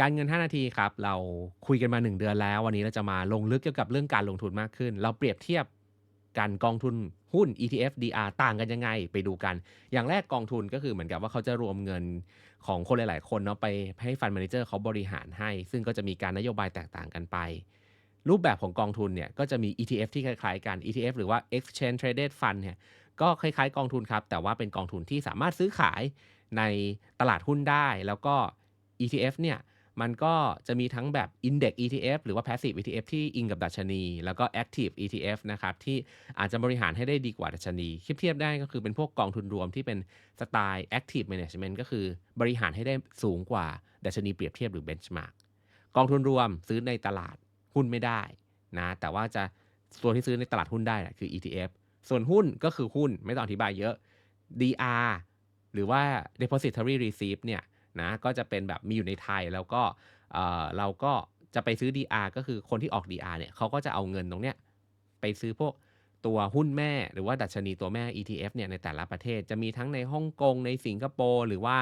การเงิน 5 นาทีครับ เราคุยกันมา 1 เดือนแล้ว วันนี้เราจะมาลงลึกเกี่ยวกับเรื่องการลงทุนมากขึ้น เราเปรียบเทียบกันกองทุนหุ้น ETF DR ต่างกันยังไงไปดูกัน อย่างแรกกองทุนก็คือเหมือนกับว่าเขาจะรวมเงินของคนหลาย ๆ คนเนาะไปให้ฟัน Manager เขาบริหารให้ ซึ่งก็จะมีการนโยบายแตกต่างกันไป รูปแบบของกองทุนเนี่ยก็จะมี ETF ที่คล้าย ๆ กัน ETF หรือว่า Exchange Traded Fund เนี่ยก็คล้าย ๆ กองทุนครับ แต่ว่าเป็นกองทุนที่สามารถซื้อขายในตลาดหุ้นได้ แล้วก็ ETF เนี่ย มันก็จะมีทั้งแบบ Index ETF หรือว่า Passive ETF ที่อิงกับดัชนี แล้วก็ Active ETF นะครับ ที่อาจจะบริหารให้ได้ดีกว่าดัชนีเทียบได้ก็คือเป็นพวกกองทุนรวมที่เป็นสไตล์ Active Management ก็คือบริหารให้ได้สูงกว่าดัชนีเปรียบเทียบหรือ Benchmark กองทุนรวมซื้อในตลาดหุ้นไม่ได้นะแต่ว่าจะตัวที่ซื้อในตลาดหุ้นได้คือ ETF ส่วนหุ้นก็คือหุ้นไม่ต้องอธิบายเยอะ DR หรือว่า Depository Receipt เนี่ย นะก็จะเป็นแบบมีอยู่ในไทยแล้วก็เราก็จะไปซื้อ DR ก็คือคนที่ออก DR เนี่ยเขาก็จะเอาเงินตรงเนี้ยไปซื้อพวกตัวหุ้นแม่หรือว่าดัชนีตัวแม่ ETF เนี่ยในแต่ละประเทศจะมีทั้งในฮ่องกง ในสิงคโปร์หรือว่า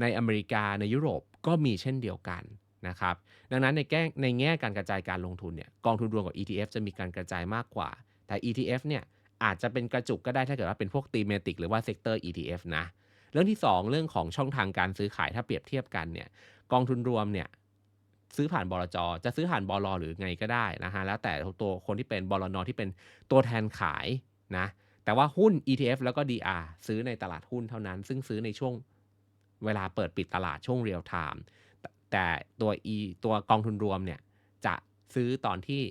ในอเมริกาในยุโรปก็มีเช่นเดียวกันนะครับดังนั้นในแง่ในแง่การกระจายการลงทุนเนี่ยกองทุนรวมกับ ETF จะมีการกระจายมากกว่า แต่ ETF เนี่ยอาจจะเป็นกระจุกก็ได้ถ้าเกิดว่าเป็นพวก thematic หรือว่า sector ETF นะ เรื่องที่ 2 เรื่องของช่องทางการซื้อขายถ้าเปรียบเทียบกันเนี่ยกองทุนรวมเนี่ยซื้อผ่านบลจจะซื้อผ่านบลหรือไงก็ได้นะฮะแล้วแต่ตัวคนที่เป็นบลนที่เป็นตัวแทนขายนะแต่ว่าหุ้น ETF แล้วก็ DR ซื้อในตลาดหุ้นเท่านั้น ซึ่งซื้อในช่วงเวลาเปิดปิดตลาดช่วงเรียลไทม์แต่ตัว E ตัวกองทุนรวมเนี่ยจะซื้อตอนที่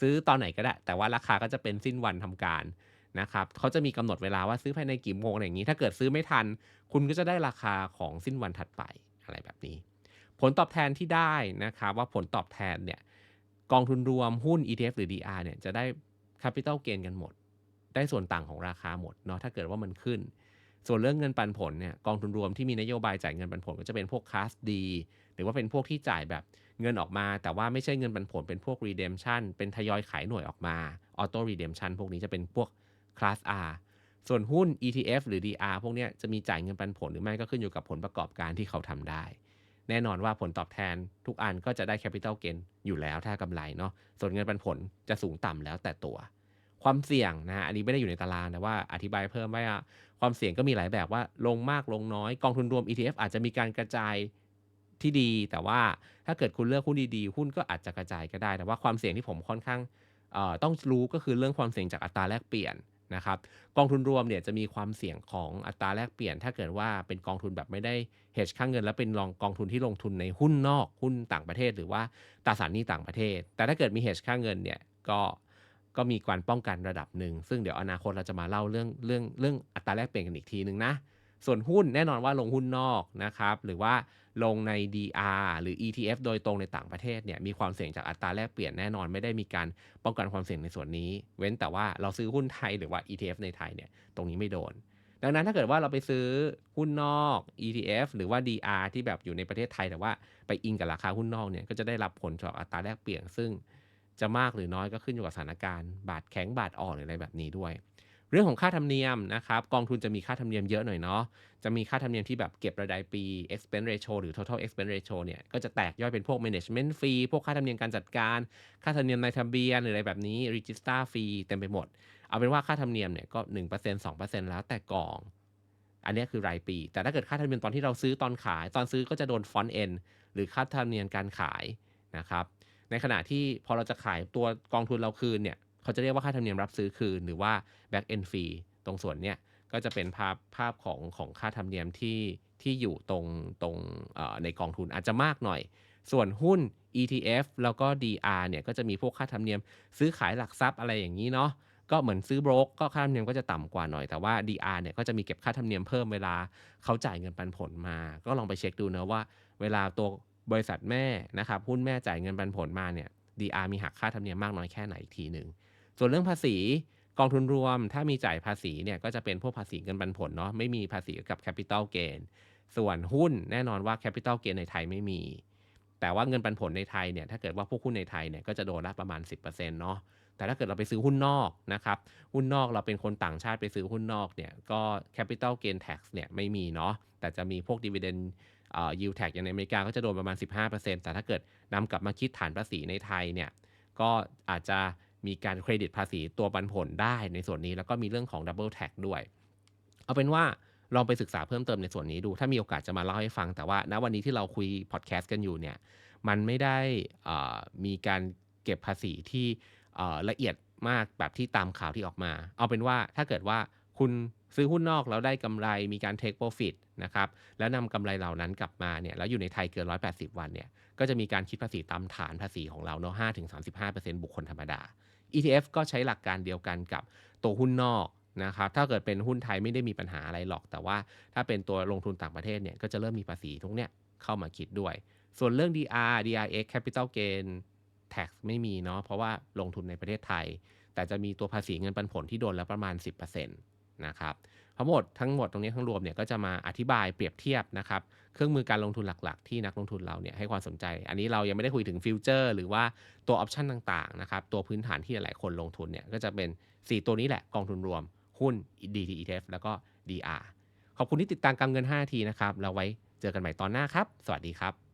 ซื้อตอนไหนก็ได้ แต่ว่าราคาก็จะเป็นสิ้นวันทำการ นะครับเขาจะมีกำหนดเวลาว่าซื้อภายในกี่โมงอะไรอย่างนี้ ถ้าเกิดซื้อไม่ทัน คุณก็จะได้ราคาของสิ้นวันถัดไปอะไรแบบนี้ ผลตอบแทนที่ได้นะครับว่าผลตอบแทนเนี่ยกองทุนรวมหุ้น ETF หรือ DR เนี่ยจะได้ Capital Gain กันหมด ได้ส่วนต่างของราคาหมดเนาะถ้าเกิดว่ามันขึ้น ส่วนเรื่องเงินปันผลเนี่ยกองทุนรวมที่มีนโยบายจ่ายเงินปันผลก็จะเป็นพวกคลาสดีหรือว่าเป็นพวกที่จ่ายแบบเงินออกมา แต่ว่าไม่ใช่เงินปันผลเป็นพวก redemption เป็นทยอยขายหน่วยออกมา auto redemption พวกนี้จะเป็นพวก คลาส R ส่วนหุ้น ETF หรือ DR พวกนี้จะมีจ่ายเงินปันผลหรือไม่ก็ขึ้นอยู่กับผลประกอบการที่เขาทำได้ แน่นอนว่าผลตอบแทนทุกอันก็จะได้แคปิตอลเกนอยู่แล้วถ้ากำไรเนาะส่วนเงินปันผลจะสูงต่ำแล้วแต่ตัว ความเสี่ยงนะฮะอันนี้ไม่ได้อยู่ในตารางแต่ว่าอธิบายเพิ่มว่าความเสี่ยงก็มีหลายแบบว่าลงมากลงน้อยกองทุนรวม ETF อาจจะมีการกระจายที่ดี แต่ว่าถ้าเกิดคุณเลือกหุ้นดีๆ หุ้นก็อาจจะกระจายก็ได้ แต่ว่าความเสี่ยงที่ผมค่อนข้างต้องรู้ก็คือเรื่องความเสี่ยงจากอัตราแลกเปลี่ยน นะครับกองทุนรวมเนี่ยจะมีความเสี่ยงของอัตราแลกเปลี่ยน ถ้าเกิดว่าเป็นกองทุนแบบไม่ได้เฮชค่าเงิน แล้วเป็นรองกองทุนที่ลงทุนในหุ้นนอกหุ้นต่างประเทศ หรือว่าตราสารหนี้ต่างประเทศ แต่ถ้าเกิดมีเฮชค่าเงินเนี่ยก็ก็มีการป้องกันระดับหนึ่ง ซึ่งเดี๋ยวอนาคตเราจะมาเล่าเรื่องเรื่องเรื่องอัตราแลกเปลี่ยนกันอีกทีหนึ่งนะส่วนหุ้นแน่นอนว่าลงหุ้นนอกนะครับหรือว่า ลงใน DR หรือ ETF โดยตรงในต่างประเทศเนี่ยมีความเสี่ยงจากอัตราแลกเปลี่ยนแน่นอนไม่ได้มีการป้องกันความเสี่ยงในส่วนนี้ เว้นแต่ว่าเราซื้อหุ้นไทยหรือว่า ETF ในไทยเนี่ยตรงนี้ไม่โดน ดังนั้นถ้าเกิดว่าเราไปซื้อหุ้นนอก ETF หรือว่า DR ที่แบบอยู่ในประเทศไทยแต่ว่าไปอิงกับราคาหุ้นนอกเนี่ยก็จะได้รับผลจากอัตราแลกเปลี่ยนซึ่งจะมากหรือน้อยก็ขึ้นอยู่กับสถานการณ์ บาทแข็งบาทอ่อนหรืออะไรแบบนี้ด้วย เรื่องของค่าธรรมเนียมนะครับกองทุนจะมีค่าธรรมเนียมเยอะหน่อยเนาะจะมีค่าธรรมเนียมที่แบบเก็บรายได้ปี expense ratio หรือ total expense ratio เนี่ยก็จะแตกย่อยเป็นพวก management fee พวกค่าธรรมเนียมการจัดการ ค่าธรรมเนียมในทะเบียนหรืออะไรแบบนี้ register fee เต็มไปหมด เอาเป็นว่าค่าธรรมเนียมเนี่ยก็ 1% 2%แล้วแต่กอง อันนี้คือรายปี แต่ถ้าเกิดค่าธรรมเนียมตอนที่เราซื้อตอนขาย ตอนซื้อก็จะโดน front end หรือค่าธรรมเนียมการขายนะครับในขณะที่พอเราจะขายตัวกองทุนเราคืนเนี่ย เขาจะเรียกว่าค่าธรรมเนียมรับซื้อคืน หรือว่า back end fee ตรงส่วนเนี้ยก็จะเป็นภาพภาพของของค่าธรรมเนียมที่ที่อยู่ตรงตรงในกองทุนอาจจะมากหน่อย ส่วนหุ้น ETF แล้วก็ DR เนี่ยก็จะมีพวกค่าธรรมเนียม ซื้อขายหลักทรัพย์อะไรอย่างนี้เนาะก็เหมือนซื้อโบรกก็ค่าธรรมเนียมก็จะต่ำกว่าหน่อยแต่ว่า DR เนี่ยก็จะมีเก็บค่าธรรมเนียมเพิ่มเวลาเขาจ่ายเงินปันผลมา ก็ลองไปเช็คดูนะว่า เวลาตัวบริษัทแม่นะครับหุ้นแม่จ่ายเงินปันผลมาเนี่ย DR มีหักค่าธรรมเนียมมากน้อยแค่ไหนอีกทีหนึ่ง ส่วนเรื่องภาษีกองทุนรวม ถ้ามีจ่ายภาษีเนี่ยก็จะเป็นพวกภาษีเงินปันผลเนาะไม่มีภาษีกับแคปิตอลเกนส่วนหุ้นแน่นอนว่าแคปิตอลเกนในไทยไม่มี แต่ว่าเงินปันผลในไทยเนี่ยถ้าเกิดว่าพวกหุ้นในไทยเนี่ยก็จะโดนละประมาณ 10%เนาะแต่ถ้าเกิดเราไปซื้อหุ้นนอกนะครับหุ้นนอกเราเป็นคนต่างชาติไปซื้อหุ้นนอกเนี่ยก็ capital gain tax เนี่ยไม่มีเนาะแต่จะมีพวก dividend เอ่อ yield tax อย่างในอเมริกาก็จะโดนประมาณ 15%แต่ถ้าเกิดนำกลับมาคิดฐานภาษีในไทยเนี่ยก็อาจจะ มีการเครดิตภาษีตัวปันผลได้ในส่วนนี้ แล้วก็มีเรื่องของ double tax ด้วย เอาเป็นว่าลองไปศึกษาเพิ่มเติมในส่วนนี้ดู ถ้ามีโอกาสจะมาเล่าให้ฟัง แต่ว่าณวันนี้ที่เราคุยพอดแคสต์กันอยู่เนี่ย มันไม่ได้มีการเก็บภาษีที่ละเอียดมากแบบที่ตามข่าวที่ออกมา เอาเป็นว่าถ้าเกิดว่าคุณซื้อหุ้นนอกแล้วได้กำไรมีการ take profit นะครับแล้วนำกำไรเหล่านั้นกลับมาเนี่ยแล้วอยู่ในไทยเกิน 180 วันเนี่ยก็จะมีการคิดภาษีตามฐานภาษีของเราเนาะ5-35%บุคคลธรรมดา ETF ก็ใช้หลักการเดียวกันกับตัวหุ้นนอกนะครับ ถ้าเกิดเป็นหุ้นไทยไม่ได้มีปัญหาอะไรหรอก แต่ว่าถ้าเป็นตัวลงทุนต่างประเทศเนี่ย ก็จะเริ่มมีภาษีทุกเนี่ยเข้ามาคิดด้วย ส่วนเรื่อง DR DRX Capital Gain Tax ไม่มีเนาะ เพราะว่าลงทุนในประเทศไทย แต่จะมีตัวภาษีเงินปันผลที่โดนแล้วประมาณ 10% นะครับทั้งหมดทั้งหมดตรงนี้ทั้งรวมเนี่ยก็จะมาอธิบายเปรียบเทียบนะครับเครื่องมือการลงทุนหลักๆ ที่นักลงทุนเราเนี่ยให้ความสนใจ อันนี้เรายังไม่ได้คุยถึงฟิวเจอร์หรือว่าตัวออปชันต่างๆนะครับตัวพื้นฐานที่หลายคนลงทุนเนี่ยก็จะเป็น 4 ตัวนี้แหละกองทุนรวมหุ้น DTETF แล้วก็ DR ขอบคุณที่ติดตามการเงิน 5 ทีนะครับ เราไว้เจอกันใหม่ตอนหน้าครับ สวัสดีครับ